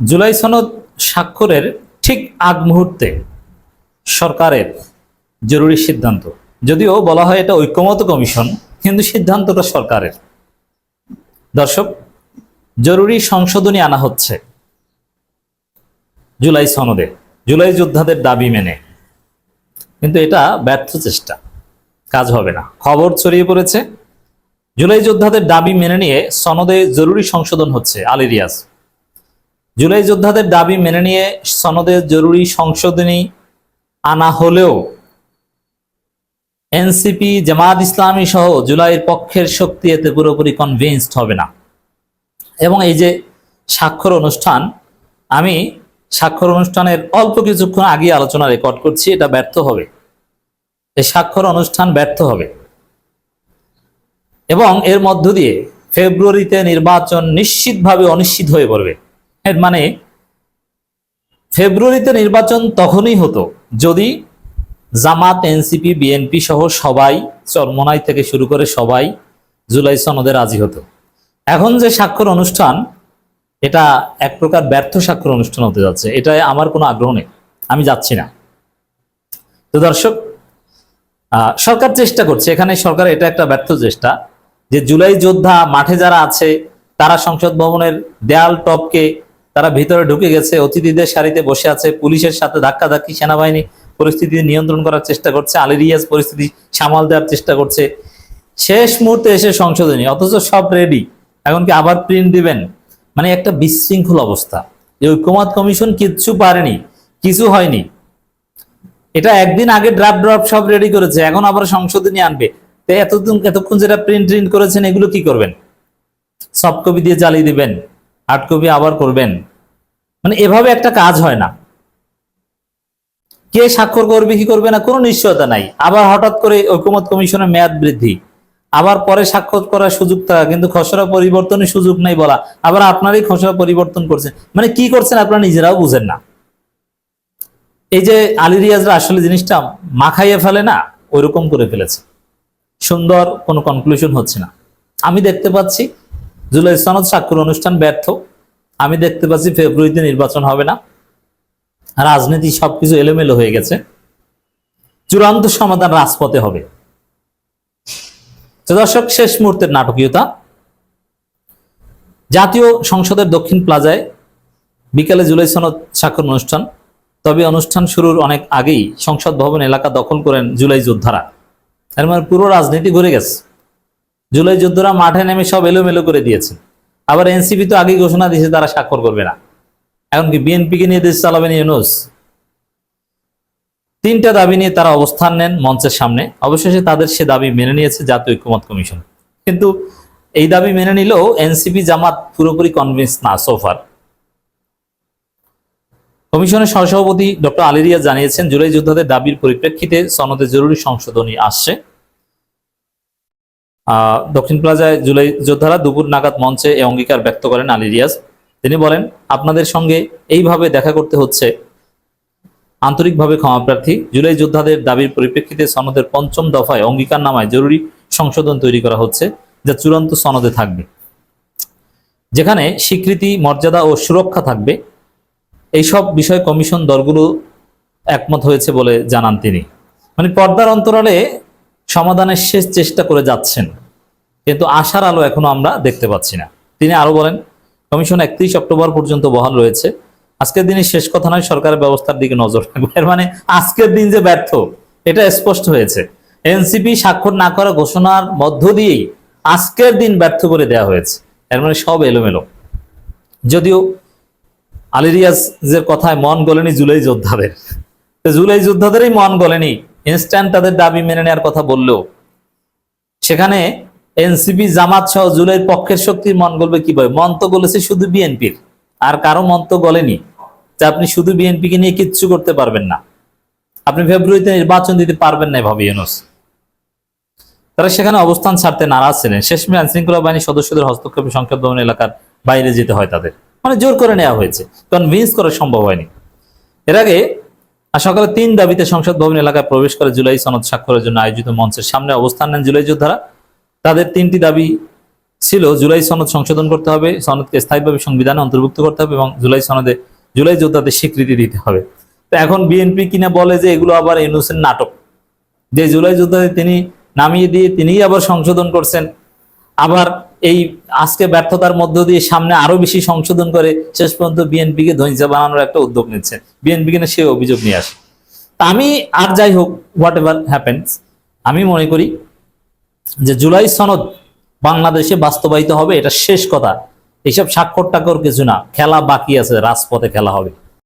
জুলাই সনদ স্বাক্ষরের ঠিক আগ মুহূর্তে সরকারের জরুরি সিদ্ধান্ত। যদিও বলা হয় এটা ঐক্যমত কমিশন, কিন্তু সিদ্ধান্তটা সরকারের। দর্শক, জরুরি সংশোধনী আনা হচ্ছে জুলাই সনদে। জুলাই যোদ্ধাদের দাবি মেনে। কিন্তু এটা ব্যর্থ চেষ্টা। কাজ হবে না। খবর ছড়িয়ে পড়েছে। জুলাই যোদ্ধাদের দাবি মেনে নিয়ে সনদে জরুরি সংশোধন হচ্ছে আলী রিয়াজ। জুলাই যোদ্ধাদের দাবি মেনে নিয়ে সনদে জরুরি সংশোধনী আনা হলেও এনসিপি, জামাত ইসলামী সহ জুলাইয়ের পক্ষের শক্তি এতে পুরোপুরি কনভিন্সড হবে না। এবং এই যে স্বাক্ষর অনুষ্ঠান, আমি স্বাক্ষর অনুষ্ঠানের অল্প কিছুক্ষণ আগে আলোচনা রেকর্ড করছি, এটা ব্যর্থ হবে। এই স্বাক্ষর অনুষ্ঠান ব্যর্থ হবে। এবং এর মধ্য দিয়ে ফেব্রুয়ারিতে নির্বাচন নিশ্চিতভাবে অনিশ্চিত হয়ে পড়বে। এর মানে ফেব্রুয়ারিতে নির্বাচন তখনই হতো যদি জামাত এনসিপি বিএনপি সহ সবাই চরমনাই থেকে শুরু করে সবাই জুলাই সনদে রাজি হতো। এখন যে স্বাক্ষর অনুষ্ঠান, এটা এক প্রকার ব্যর্থ স্বাক্ষর অনুষ্ঠান হতে যাচ্ছে। এটা আমার কোনো আগ্রহ নেই। আমি যাচ্ছি না। তো দর্শক সরকার চেষ্টা করছে। এখানে সরকার এটা একটা ব্যর্থ চেষ্টা যে জুলাই যোদ্ধা মাঠে যারা আছে, তারা সংসদ ভবনের দেয়াল টপকে তারা ভিতরে ঢুকে গেছে, অতিথিদের সারিতে বসে আছে, পুলিশের সাথে ধাক্কাধাক্কি, সেনাবাহিনী পরিস্থিতি নিয়ন্ত্রণ করার চেষ্টা করছে, আলী রিয়াজ পরিস্থিতি সামাল দেওয়ার চেষ্টা করছে। শেষ মুহূর্তে এসে সংশোধনী, অথচ সব রেডি এখন কি আবার প্রিন্ট দিবেন? মানে একটা বিশৃঙ্খল অবস্থা। এই ঐক্যমত কমিশন কিচ্ছু পারেনি, কিছু হয়নি। এটা একদিন আগে ড্রাফট ড্রাফট সব রেডি করেছে, এখন আবার সংশোধনী আনবে। তো এতদিন, এতক্ষণ যেটা প্রিন্ট প্রিন্ট করেছেন, এগুলো কি করবেন? সফট কপি দিয়ে চালিয়ে দিবেন। হার্ড কপি আবার করবেন। মানে এভাবে একটা কাজ হয় না। কে স্বাক্ষর করবে, কি করবে না, কোনো নিশ্চয়তা নাই। আবার হঠাৎ করে ঐক্যমত কমিশনের মেয়াদ বৃদ্ধি। আবার পরে স্বাক্ষর করার সুযোগ থাকা, কিন্তু খসড়া পরিবর্তনের সুযোগ নাই বলা। আবার আপনারই খসড়া পরিবর্তন করছেন। মানে কি করছেন আপনারা নিজেরাও বুঝেন না। এই যে আলী রিয়াজরা আসলে জিনিসটা মাখাইয়ে ফেলে না, ওইরকম করে ফেলেছে। সুন্দর কোনো কনক্লুশন হচ্ছে না। আমি দেখতে পাচ্ছি জুলাই সনদ স্বাক্ষর অনুষ্ঠান ব্যর্থ। আমি দেখতে পাচ্ছি ফেব্রুয়ারিতে নির্বাচন হবে না। রাজনীতি সবকিছু এলোমেলো হয়ে গেছে। চূড়ান্ত সমাধান রাজপথে হবে। দর্শক, শেষ মুহূর্তের নাটকীয়তা। জাতীয় সংসদের দক্ষিণ প্লাজায় বিকালে জুলাই সনদ স্বাক্ষর অনুষ্ঠান। তবে অনুষ্ঠান শুরুর অনেক আগেই সংসদ ভবন এলাকা দখল করেন জুলাই যোদ্ধারা। এর মানে পুরো রাজনীতি ঘুরে গেছে। জুলাই যোদ্ধারা মাঠে নেমে সব এলোমেলো করে দিয়েছেন আবার এনসিপি তো আগেই ঘোষণা দিয়েছে তারা স্বাক্ষর করবে না। এখন কি বিএনপিকে নিয়ে দেশ চালাবেন ইউনুস তিনটা দাবি নিয়ে তারা অবস্থান নেন মঞ্চের সামনে। অবশেষে তাদের সে দাবি মেনে নিয়েছে জাতীয় ঐক্যমত কমিশন। কিন্তু এই দাবি মেনে নিলেও এনসিপি জামাত পুরোপুরি কনভিন্স না সোফার কমিশনের সহসভাপতি ডক্টর আলিরিয়া জানিয়েছেন, জুলাই যোদ্ধাদের দাবির পরিপ্রেক্ষিতে সনদে জরুরি সংশোধনী আসছে। দক্ষিণ প্লাজায় জুলাই যোদ্ধারা দুপুর নাগাদ মঞ্চে এ অঙ্গীকার ব্যক্ত করেন আলী রিয়াজ। তিনি বলেন, আপনাদের সঙ্গে এইভাবে দেখা করতে হচ্ছে। আন্তরিকভাবে ক্ষমাপ্রার্থী জুলাই যোদ্ধাদের দাবির পরিপ্রেক্ষিতে সনদের পঞ্চম দফায় অঙ্গীকার নামায় জরুরি সংশোধন তৈরি করা হচ্ছে, যা চূড়ান্ত সনদে থাকবে। যেখানে স্বীকৃতি, মর্যাদা ও সুরক্ষা থাকবে। এইসব বিষয়ে কমিশন দলগুলো একমত হয়েছে বলে জানান তিনি। মানে পর্দার অন্তরালে সমাধানের শেষ চেষ্টা করে যাচ্ছেন। কিন্তু আশার আলো এখনও আমরা দেখতে পাচ্ছি না। তিনি আরও বলেন, কমিশন একত্রিশ অক্টোবর পর্যন্ত বহাল রয়েছে। আজকের দিনে শেষ কথা নয়, সরকারের ব্যবস্থার দিকে নজর এর মানে আজকের দিন যে ব্যর্থ, এটা স্পষ্ট হয়েছে। এনসিপি স্বাক্ষর না করা ঘোষণার মধ্য দিয়েই আজকের দিন ব্যর্থ করে দেওয়া হয়েছে। এর মানে সব এলোমেলো। যদিও আলিরিয়াজের কথায় মন গলেনি জুলাই যোদ্ধাদের। জুলাই যোদ্ধাদেরই মন গলেনি ইনস্ট্যান্ট তাদের দাবি মেনে নেওয়ার কথা বললেও, সেখানে এনসিপি, জামাত সহ জুলাইয়ের পক্ষের শক্তির মন গলবে কীভাবে? মন তো গলেছে শুধু বিএনপির। আর কারও মন তো গলেনি। যে আপনি শুধু বিএনপিকে নিয়ে কিচ্ছু করতে পারবেন না। আপনি ফেব্রুয়ারিতে নির্বাচন দিতে পারবেন না এভাবে, ইউনুস। তারা সেখানে অবস্থান ছাড়তে নারাজ ছিলেন। শেষমে আইন শৃঙ্খলা বাহিনীর সদস্যদের হস্তক্ষেপে সংসদ ভবন এলাকার বাইরে যেতে হয় তাদের। মানে জোর করে নেওয়া হয়েছে। কনভিন্স করা সম্ভব হয়নি। এর আগে আর সকালে তিন দাবিতে সংসদ ভবন এলাকায় প্রবেশ করে জুলাই সনদ স্বাক্ষরের জন্য আয়োজিত মঞ্চের সামনে অবস্থান নেন জুলাই যোদ্ধারা। তাদের তিনটি দাবি ছিল, জুলাই সনদ সংশোধন করতে হবে, সনদকে স্থায়ীভাবে সংবিধানে অন্তর্ভুক্ত করতে হবে এবং জুলাই সনদে জুলাই যোদ্ধাদের স্বীকৃতি দিতে হবে। তো এখন বিএনপি কিনা বলে যে এগুলো আবার ইউনুসের নাটক। যে জুলাই যোদ্ধাদের তিনি নামিয়ে দিয়ে তিনিই আবার সংশোধন করছেন আবার এই আজকে ব্যর্থতার মধ্য দিয়ে সামনে আরও বেশি সংশোধন করে শেষ পর্যন্ত বিএনপিকে ধ্বংসা বানানোর একটা উদ্যোগ নিচ্ছেন বিএনপি কিনা সে অভিযোগ নিয়ে আসে। আমি আর যাই হোক হোয়াট এভার হ্যাপেন্স আমি মনে করি যে জুলাই সনদ বাংলাদেশে বাস্তবায়িত হবে, এটা শেষ কথা। এইসব স্বাক্ষর টাক্ষর কিছু না, খেলা বাকি আছে, রাজপথে খেলা হবে।